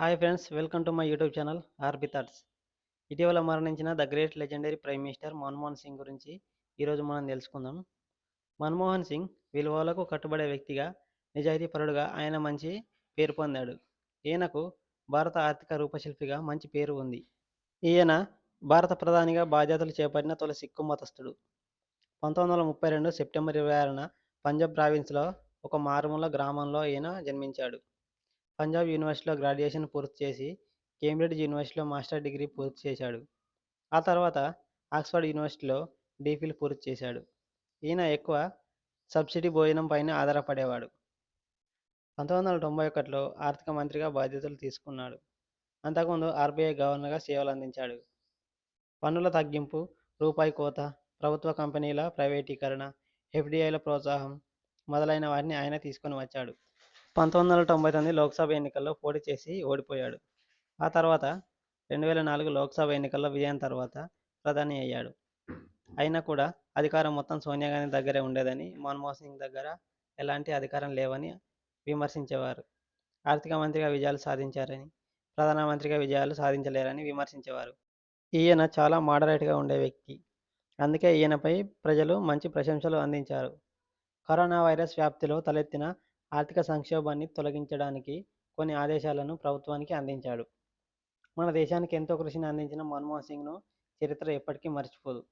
Hi friends welcome to my YouTube channel RB thoughts. ఇటీవల మరణించిన the great legendary prime minister Manmohan Singh గురించి ఈరోజు మనం తెలుసుకుందాం. మన్మోహన్ సింగ్ విలువలకు కట్టుబడే వ్యక్తిగా నిజాయితీ పరుడుగా ఆయన మంచి పేరు పొందాడు. ఈయనకు భారత ఆర్థిక రూపశిల్పిగా మంచి పేరు ఉంది. ఈయన భారత ప్రధానిగా బాధ్యతలు చేపట్టిన తొలి సిక్కు మతస్థుడు. పంతొమ్మిది వందల ముప్పై రెండు సెప్టెంబర్ ఇరవై ఆరున పంజాబ్ ప్రావిన్స్లో ఒక మారుమూల గ్రామంలో ఈయన జన్మించాడు. పంజాబ్ యూనివర్సిటీలో గ్రాడ్యుయేషన్ పూర్తి చేసి కేంబ్రిడ్జ్ యూనివర్సిటీలో మాస్టర్ డిగ్రీ పూర్తి చేశాడు. ఆ తర్వాత ఆక్స్ఫర్డ్ యూనివర్సిటీలో డీఫిల్ పూర్తి చేశాడు. ఈయన ఎక్కువ సబ్సిడీ భోజనం పైన ఆధారపడేవాడు. పంతొమ్మిది వందల తొంభై ఒకటిలో ఆర్థిక మంత్రిగా బాధ్యతలు తీసుకున్నాడు. అంతకుముందు ఆర్బీఐ గవర్నర్గా సేవలు అందించాడు. పన్నుల తగ్గింపు రూపాయి కోత ప్రభుత్వ కంపెనీల ప్రైవేటీకరణ ఎఫ్డిఐల ప్రోత్సాహం మొదలైన వాటిని ఆయన తీసుకొని వచ్చాడు. పంతొమ్మిది వందల తొంభై తొమ్మిది లోక్సభ ఎన్నికల్లో పోటీ చేసి ఓడిపోయాడు. ఆ తర్వాత రెండు వేల నాలుగు లోక్సభ ఎన్నికల్లో విజయం తర్వాత ప్రధాని అయ్యాడు. అయినా కూడా అధికారం మొత్తం సోనియా గాంధీ దగ్గరే ఉండేదని మన్మోహన్ సింగ్ దగ్గర ఎలాంటి అధికారం లేవని విమర్శించేవారు. ఆర్థిక మంత్రిగా విజయాలు సాధించారని ప్రధానమంత్రిగా విజయాలు సాధించలేరని విమర్శించేవారు. ఈయన చాలా మోడరేట్గా ఉండే వ్యక్తి. అందుకే ఈయనపై ప్రజలు మంచి ప్రశంసలు అందించారు. కరోనా వైరస్ వ్యాప్తిలో తలెత్తిన ఆర్థిక సంక్షోభాన్ని తొలగించడానికి కొన్ని ఆదేశాలను ప్రభుత్వానికి అందించాడు. మన దేశానికి ఎంతో కృషిని అందించిన మన్మోహన్ సింగ్ను చరిత్ర ఎప్పటికీ మర్చిపోదు.